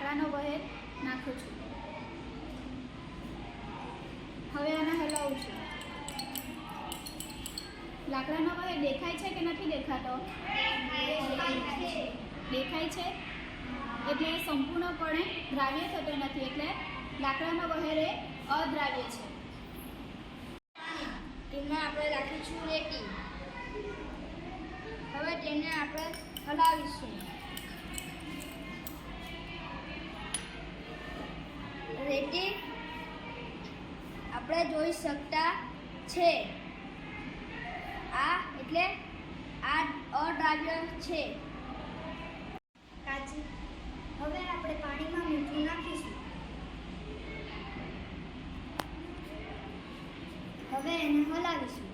લાકડાનો વહેર નાખું છું. હવે આને હલાવું છું. લાકડાનો બહેર દેખાય છે કે નથી દેખાતો? દેખાય છે. એટલે સંપૂર્ણપણે દ્રાવ્ય થતો નથી, એટલે લાકડાનો વહેર એ અદ્રાવ્ય છે. તેમાં આપણે રાખીશું રેતી. હવે તેને આપણે હલાવીશું. રેતી આપણે જોઈ શકતા છે. આ એટલે આ અદ્રાવ્ય છે. કાચી, હવે આપણે પાણીમાં મીઠું નાખીશું. હવે એને હલાવીશું.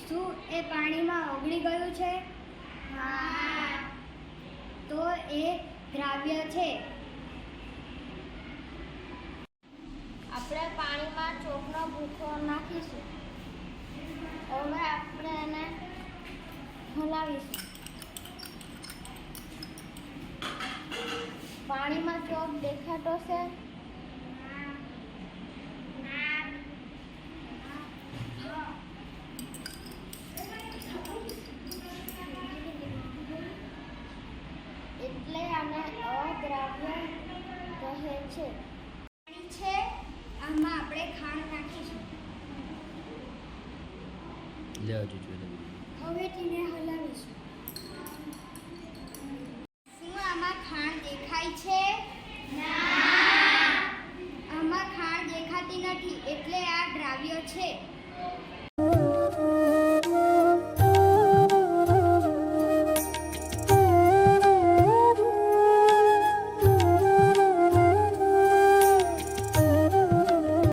શું એ પાણીમાં ઓગળી ગયું છે? હા. એ દ્રાવ્ય છે. આપણે પાણીમાં ચોખનો ભૂખો નાખીશું. હવે આપણે એને હલાવીશું. પાણીમાં ચોક દેખાતો છે એટલે આને અદ્રાવ્ય કહે છે. પાણી છે આમાં આપણે ખાંડ નાખીશું. લે હજુ હવે તેને હલાવીશું. શું આમાં ખાંડ દેખાય છે? આમાં ખાંડ દેખાતી નથી એટલે આ દ્રાવ્ય છે.